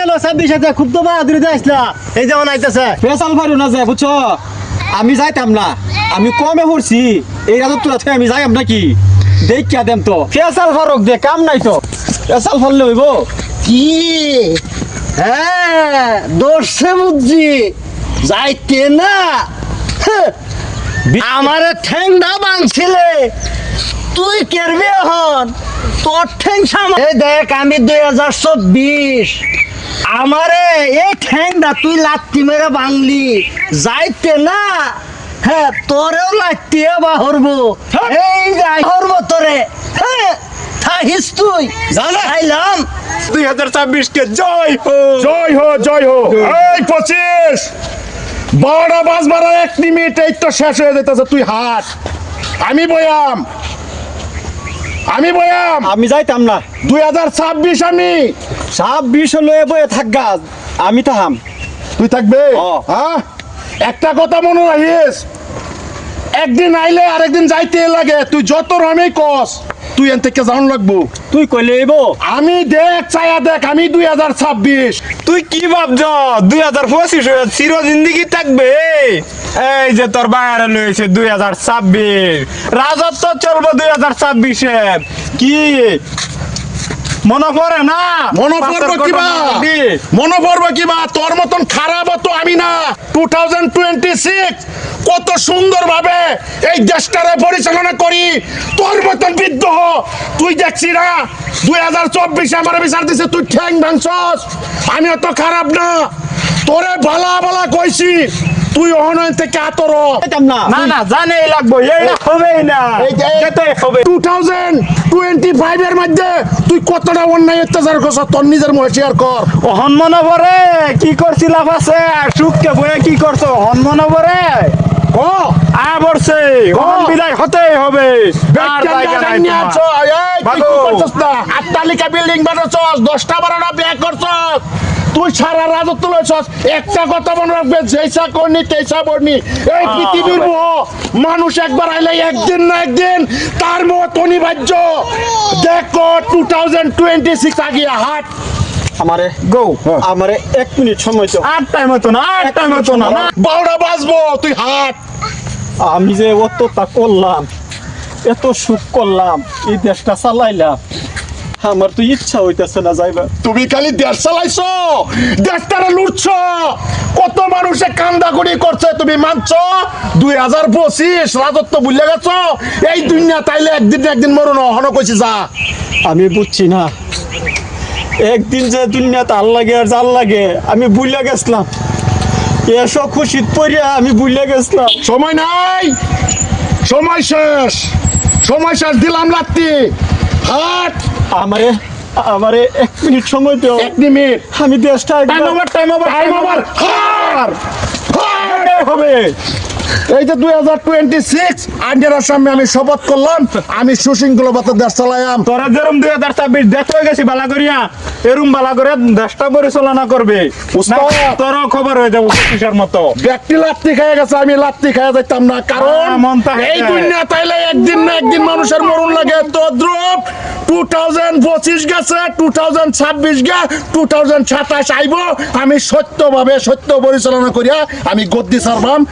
গেল ছাব্বিশ হাজার খুব তো আসলা। এই যেমন আইতেছে। ফারু না যায় বুঝছ? আমি যাইতাম না। আমি কমে পড়ছি। এই রাজত তোরা থেকে আমি যাইম নাকি? দেখিয়া দেম তো। ফেসাল ফারুক দে কাম নাই তো। ফেসাল ফারলে হইব। কি? হ্যাঁ দর্শে বুঝছি যাইতে না। হ্যাঁ, আমারে ঠ্যাংটা বাংছিলে তুই কেরবি এখন? তোর ঠ্যাং সামা এই দেখ আমি দুই হাজার চব্বিশ। আমারে এই ঠ্যাংটা তুই লাত্তি মেরে বাংলি। যাইতে না হ্যাঁ তোরেও লাত্তি বা হরবো। এই যাই হরবো তোরে। হ্যাঁ থাকিস তুই। যাইলাম দুই হাজার ছাব্বিশ কে জয় হো। জয় হো জয় হো। এই পঁচিশ। বারোটা বাজ বারো এক মিনিট এই তো শেষ হয়ে যেতেছে তুই হাট। আমি বয়াম। আমি বয়াম। আমি যাইতাম না। দুই হাজার ছাব্বিশ আমি। সব বিষ লয়ে বয়ে থাকগা। আমি তাহাম তুই থাকবে। হ্যাঁ? একটা কথা মনে রাখিস। একদিন আইলে আরেকদিন যাইতে লাগে। তুই যত রমে কস তুই এন থেকে জান লাগবো। তুই কইলে এবো আমি দেখ চায়া দেখ আমি দুই হাজার ছাব্বিশ। তুই কি ভাবছ? দুই হাজার পঁচিশ চির জিন্দিগি থাকবে? এই যে তোর বাইরে লয়েছে দুই হাজার ছাব্বিশ। রাজত্ব চলবো দুই হাজার ছাব্বিশে। কি? মনে পড়ে না? মনে পড়ব কিবা মনে পড়ব কিবা তোর মতন খারাপ তো আমি না। টু থাউজেন্ড টোয়েন্টি সিক্স কত সুন্দর ভাবে এই দেশটারে পরিচালনা করি। তোর মতন বিদ্রোহ। তুই দেখছি না দুই হাজার চব্বিশে আমার বিচার দিছে তুই ঠ্যাং ভাঙছস। আমি অত খারাপ না। তোরে বালা বালা কইছি তুই অহনয়ন থেকে আতর। না। না না জানে লাগবো এই হবেই না। টু থাউজেন্ড টোয়েন্টি ফাইভের মধ্যে তুই কতটা অন্যায় অত্যাচার করছ তোর নিজের মুখে শেয়ার কর। হন মনে পড়ে কি করছিলাম আছে? সুখকে বয়ে কি করছ? হন মনে পড়ে ও বিদায় হতেই হবে? আর জায়গা নাই তোমার। আটটালিকা বিল্ডিং বানাচ্ছস দশটা বারোটা করছস। তুই সারা রাজত্ব লইছস একটা কথা মনে রাখবে যেসা করনি তেসা বর্ণি এই পৃথিবীর মোহ মানুষ একবার আইলে একদিন না একদিন তার মোহ অনিবার্য দেখো টু থাউজেন্ড টোয়েন্টি সিক্স আগিয়া হাট। আমারে গো আমারে এক মিনিট সময় তো আটটায় মতো না আটটায় মতো না না। বারোটা বাজবো তুই হাট। আমি যে অতটা করলাম এত সুখ করলাম এই দেশটা চালাইলাম আমার তো ইচ্ছা হইতেছে না যাইবা তুমি খালি দেশ চালাইছো দেশটারে লুটছ। কত মানুষে কান্দাকুড়ি করছে তুমি মানছ? দুই হাজার পঁচিশ রাজত্ব ভুলে গেছ? এই দুনিয়া তাইলে একদিন একদিন মরুন হন কইছি যা। আমি বুঝছি না। একদিন যে দুনিয়াতে আল লাগে আর জাল লাগে আমি বুঝলে গেছিলাম। এসব খুশিত পড়িয়া আমি বুঝলে গেছিলাম। সময় নাই। সময় শেষ। সময় শেষ দিলাম লাত্তি। হাট আমারে আমারে এক মিনিট সময় দিও। এক মিনিট। আমি দেশটা time over time over time over হার! হবে। এই যে দুই হাজার টোয়েন্টি সিক্স আমি শপথ করলাম আমি সুশৃঙ্খলতা দেশ চালাইয়াম। তোরা যেরম দুই হাজার ছাব্বিশ দেখ হয়ে গেছি বালা করিয়া এরম বালা করে দেশটা পরিচালনা করবে। তোরও খবর হয়ে যাব পঁচিশের মতো? ব্যক্তি লাত্তি খেয়ে গেছে আমি লাত্তি খেয়ে যাইতাম না কারণ মন এই দুনিয়া তাইলে একদিন না একদিন মানুষের মরণ লাগে। তদ্রুপ টু থাউজেন্ড পঁচিশ গেছে টু থাউজেন্ড ছাব্বিশ গে টু থাউজেন্ড সাতাশ আইব আমি সত্যভাবে সত্য পরিচালনা করিয়া আমি গদ্দি সারবাম।